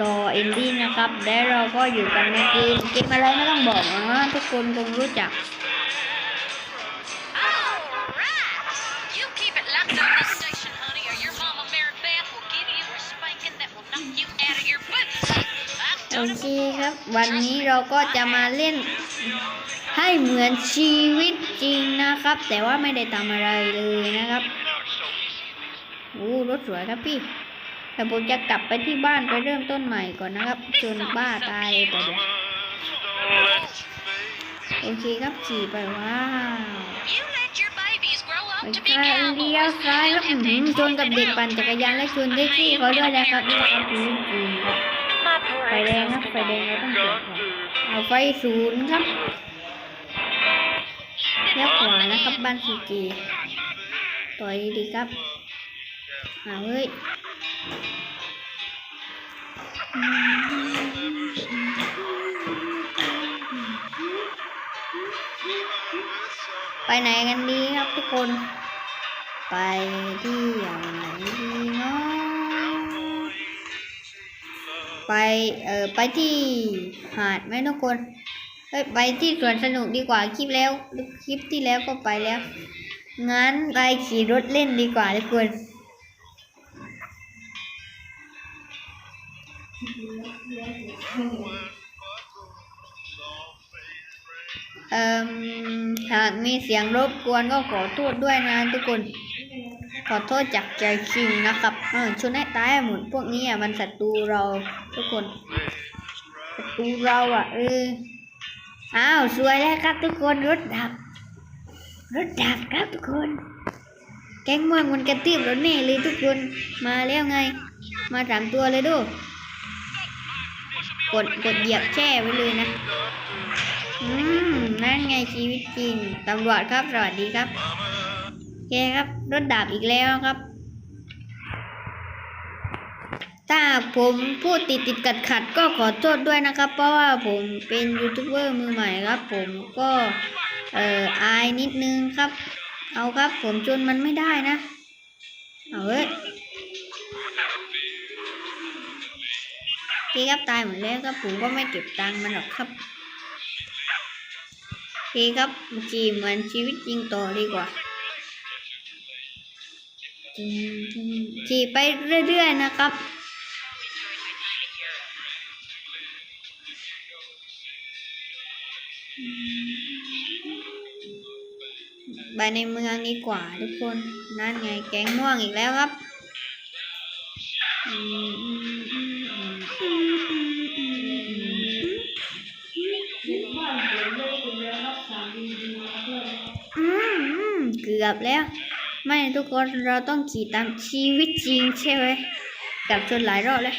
ต่อเอนดี้นะครับ แล้วเราก็อยู่กันในเกมเกมอะไรไม่ต้องบอกนะทุกคนคงรู้จัก Alright! You keep it locked on the station, honey, or your mama Mary Beth will give you a spanking that will knock you out of your boots. I've โอ done it เคครับ วันนี้เราก็จะมาเล่นให้เหมือนชีวิตจริงนะครับ แต่ว่าไม่ได้ทำอะไรเลยนะครับ โอ้รถสวยครับพี่ แต่ผมจะกลับไปที่บ้านไปเริ่มต้นใหม่ก่อนนะครับ จนบ้าตายแต่เดี๋ยวโอเคครับขี่ไปว้าว You let your babies grow ไป up to ก be ลางเลี้ยว cowboys. ซ้ายครับ You อื้อ don't หื have อ to ชนกับเด็ก explain ปั่นจักรยานและชนแท็กซี่เขาด้วยนะครับนี่ครับชีวิตจริงครับไฟแดงครับไฟแดงเราต้องจอดก่อนเอาไฟศูนย์ครับเลี้ยวขวานะครับบ้านซีจีต่อยดีครับเอาเฮ้ย ไปไหนกันดีครับทุกคน ไปที่อย่างไหนดีเนาะไปเอ่อไปที่หาดไหมทุกคนเฮ้ยไปที่สวนสนุกดีกว่าคลิปแล้วคลิปที่แล้วก็ไปแล้ว งั้นไปขี่รถเล่นดีกว่าทุกคน เอ่อหากมีเสียงรบกวนก็ขอโทษด้วยนะทุกคน ขอโทษจากใจจริงนะครับเออชนให้ตายหมดพวกนี้อะมันศัตรูเราทุกคนศัตรูเราอะเอออ้าวสวยแล้วครับทุกคนรถดับ รถดับครับทุกคน แก๊งม่วงมันกระตืบรถแน่เลยทุกคนมาแล้วไง มาสามตัวเลยดู กดกดเหยียบแช่ไว้เลยนะ อืม นั่นไงชีวิตจริง ตำรวจครับ สวัสดีครับโอเคครับ รถดับอีกแล้วครับ ถ้าผมพูดติดติดขัดขัดก็ขอโทษด้วยนะครับ เพราะว่าผมเป็นยูทูบเบอร์มือใหม่ครับ ผมก็เอ่ออายนิดนึงครับ เอาครับ ผมจนมันไม่ได้นะ เอาเว้ย พี่ครับตายหมดแล้วครับผมก็ไม่เก็บตังค์มันหรอกครับโอเครับจีเหมือนชีวิตจริงต่อดีกว่าขี่ไปเรื่อยๆนะครับไปในเมืองดีกว่าทุกคน นั่นไงแก๊งม่วงอีกแล้วครับ อบแล้ว ไม่ทุกคนเราต้องขี่ตามชีวิตจริงใช่ไหมกลับชนหลายรอบเลย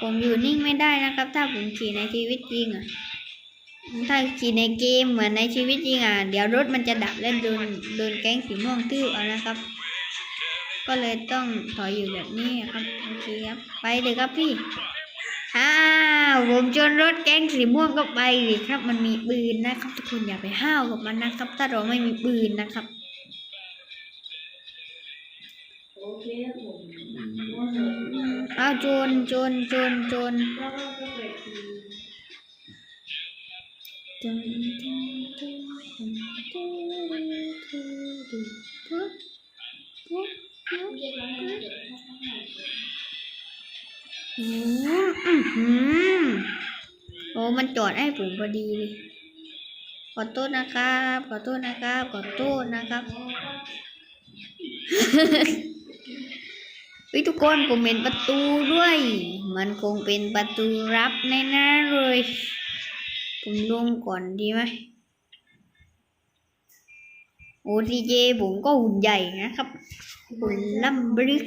ผมอยู่นิ่งไม่ได้นะครับ ถ้าผมขี่ในชีวิตจริงอะถ้าขี่ในเกมเหมือนในชีวิตจริงอะเดี๋ยวรถมันจะดับและโดนโดนแก๊งสีม่วงตื้อเอานะครับ ก็เลยต้องถอยอยู่แบบนี้ครับโอเคครับ ไปเลยครับพี่ อ้าวผมชนรถแก๊งสีม่วงก็ไปดิครับ มันมีปืนนะครับ ทุกคนอย่าไปห้าวกับมันนะครับ ถ้าเราไม่มีปืนนะครับอ้าวจรโจรโจรโจรโจรโจรโจร อืมอื้อหือโอ้มันจอดให้ผมพอดีเลยขอโทษนะครับ ขอโทษนะครับ ขอโทษนะครับเฮ้ยทุกคนผมเห็นประตูด้วย มันคงเป็นประตูรับแน่ๆเลย ผมลงก่อนดีไหมโอทีเจผมก็หุ่นใหญ่นะครับหุ่นล่ำบลึก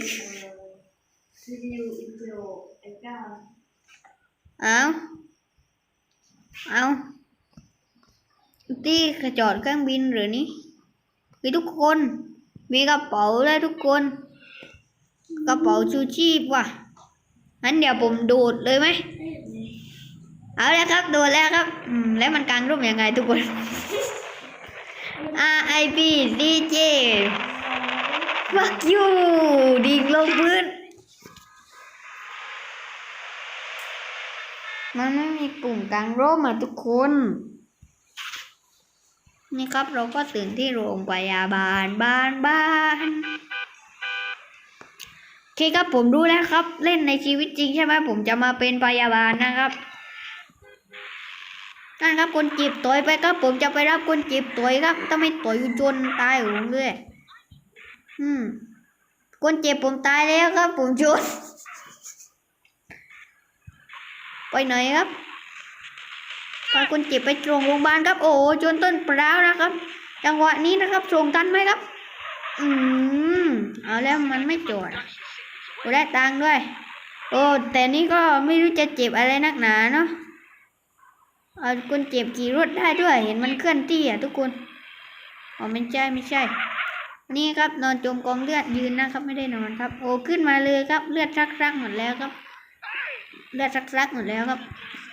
เอาเอาที่กระจอดเครื่องบินหรือนี่เฮ้ยทุกคน มีกระเป๋าแล้ทุกคน กระเป๋าชูชีพว่ะงั้นเดี๋ยวผมโดดเลยไหมเอาแล้วครับโดดแล้วครับ อืม แล้วมันกางร่มยังไงทุกคน R I B D J fuck you ดิ่งลงพื้น มันไม่มีปุ่มกลางร่มอะทุกคน นี่ครับเราก็ตื่นที่โรงพยาบาลบ้านบ้านโอเคครับผมรู้แล้วครับ เล่นในชีวิตจริงใช่ไหมผมจะมาเป็นพยาบาลนะครับนั่นครับคนจีบต่อยไปครับ ผมจะไปรับคนจีบต่อยครับถ้าไม่ต่อยจนตายผมเลยอืมคนเจ็บผมตายแล้วครับ ผมชน ไปไหนครับพาคนเจ็บไปโรงโรงพยาบาลครับ โอ้โหชนต้นปร้าวนะครับ จังหวะนี้นะครับส่งทันไหมครับ อืมเอาแล้วมันไม่จอดโอ้ได้ตังค์ด้วย โอ้แต่นี่ก็ไม่รู้จะเจ็บอะไรนักหนาเนาะเอาคนเจ็บขี่รถได้ด้วย เห็นมันเคลื่อนที่อะทุกคนอ๋อไม่ใช่ไม่ใช่ นี่ครับนอนจมกองเลือดยืนนะครับ ไม่ได้นอนครับ โอ้ขึ้นมาเลยครับเลือดซักๆหมดแล้วครับ เลือดซักๆหมดแล้วครับ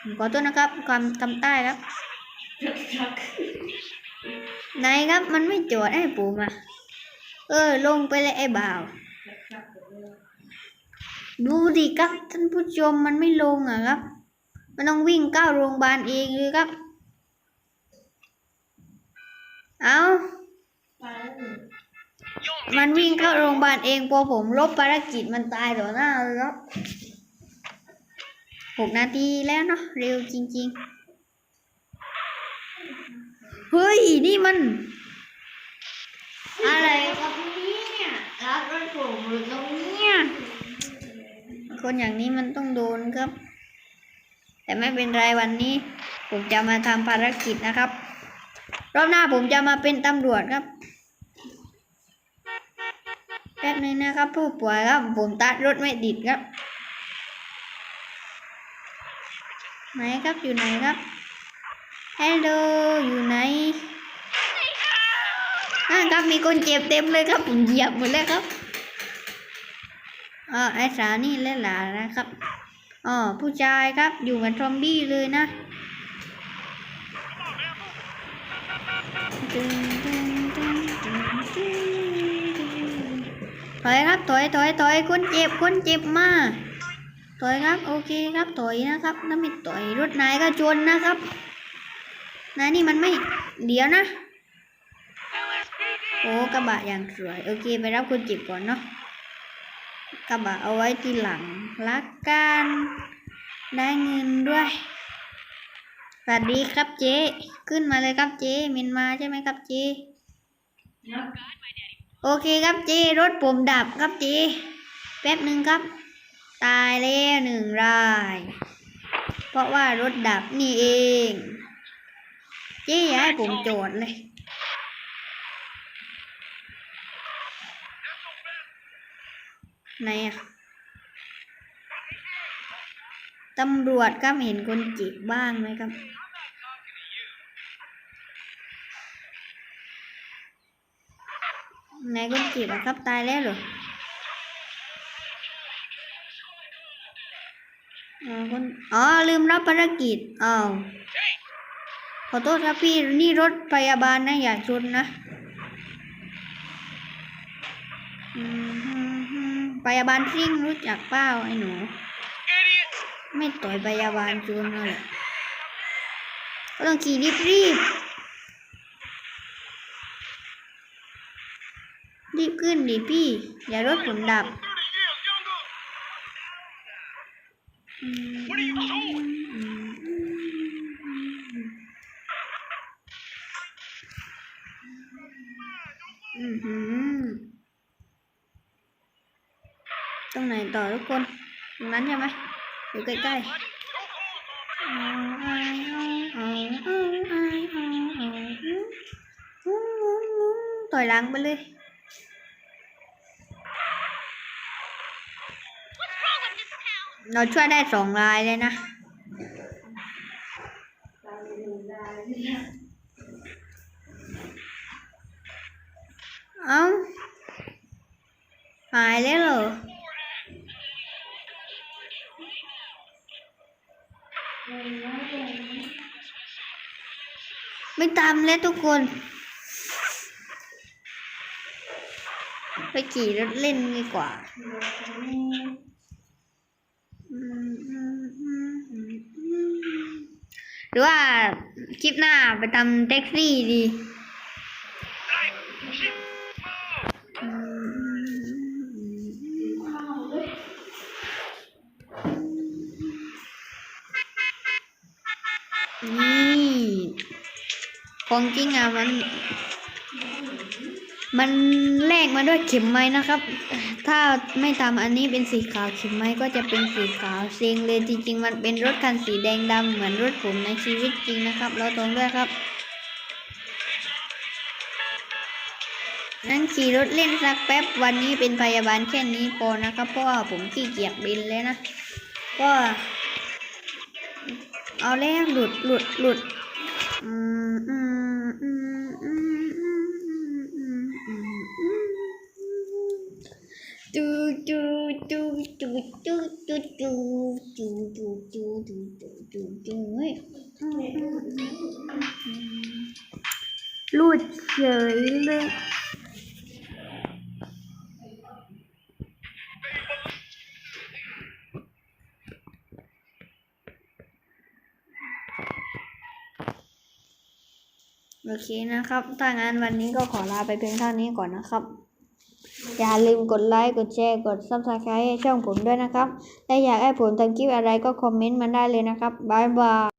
ผมขอโทษนะครับความคำใต้ครับไหนครับมันไม่จอดให้ผมอะเออ ลงไปเลยไอ้บ่าว ดูดิครับท่านผู้ชมมันไม่ลงอะครับ มันต้องวิ่งเข้าโรงพยาบาลเองเลยครับ เอามันวิ่งเข้าโรงพยาบาลเองพอผมลบภารกิจมันตายต่อหน้าเลยครับ หกนาทีแล้วเนาะเร็วจริง ๆ เฮ้ย นี่มัน อะไรครับเนี่ยรับรถผมหรือตรงเนี้ยคนอย่างนี้มันต้องโดนครับ แต่ไม่เป็นไรวันนี้ ผมจะมาทำภารกิจนะครับ รอบหน้าผมจะมาเป็นตำรวจครับแป๊บนึงนะครับผู้ป่วยครับ ผมตัดรถไม่ติดครับ ไหนครับอยู่ไหนครับฮัลโหลอยู่ไหนนั่นครับมีคนเจ็บเต็มเลยครับผมเหยียบหมดแล้วครับอ๋อไอ้สาวนี่เล่นหลานนะครับอ๋อผู้ชายครับอยู่กับซอมบี้เลยนะถอยครับถอยถอยถอยคนเจ็บคนเจ็บมาก อยครับ โอเคครับถอยนะครับถ้าไม่ถอยรถนายก็ชนนะครับนายนี่มันไม่เดี๋ยวนะ โอ้กระบะอย่างสวย โอเคไปรับคนเจ็บก่อนเนาะกระบะเอาไว้ทีหลังรักกันได้เงินด้วยสวัสดีครับเจ๊ขึ้นมาเลยครับเจ๊มินมาใช่ไหมครับเจ๊โอเคครับเจ๊รถผมดับครับเจ๊แป๊บหนึ่งครับ ตายแล้วหนึ่งราย เพราะว่ารถดับนี่เอง เจ๊อย่าให้ผมโจทย์เลย ไหนอะตำรวจครับเห็นคนจ็บบ้างไหมครับไหนคนจ็บอะครับตายแล้วเหรอ คนอ๋อลืมรับภารกิจอ้าวขอโทษครับพี่นี่รถพยาบาลนะอย่าชนนะพยาบาลซิ่งรู้จักเปล่าไอ้หนู ไม่ต่อยพยาบาลชนเลยก็ต้องขี่รีบรีบรีบขึ้นดิพี่ อย่ารถผมดับ What are you doing? Mm-hmm. Trong này tỏ đó con Ngắn cho mày. Từ cây cây Tỏi làng bên lên เราช่วยได้สองรายเลยนะ เอ้า หายแล้วเหรอไม่ตามแล้วทุกคน ไปขี่รถเล่นดีกว่า อืมอืมอืมอืมอืม หรือว่าคลิปหน้าไปทำแท็กซี่ดีนี่ของจริงอะมัน มันแลกมาด้วยเข็มไม้นะครับ ถ้าไม่ทำอันนี้เป็นสีขาวเข็มไม้ก็จะเป็นสีขาวเซ็งเลยจริง ๆ มันเป็นรถคันสีแดงดำเหมือนรถผมในชีวิตจริงนะครับ เราตรงด้วยครับ นั้นขี่รถเล่นสักแป๊บวันนี้เป็นพยาบาลแค่นี้พอนะครับ เพราะว่าผมขี้เกียจบินเลยนะ ก็ เอาแล้วหลุดหลุดหลุด อืมอืมอืมอืมอืมอืมอืมอืมดูดูดูดู ดูดูดูดูดูดูดูดูดูดูเฮ้ยอืมอืมอืมอืมหลุดเฉยเลยโอเคนะครับ ถ้างั้นวันนี้ก็ขอลาไปเพียงเท่านี้ก่อนนะครับ อย่าลืมกดไลค์กดแชร์กดซับสไครต์ให้ช่องผมด้วยนะครับและอยากให้ผมทำคลิปอะไรก็คอมเมนต์มาได้เลยนะครับบ๊ายบาย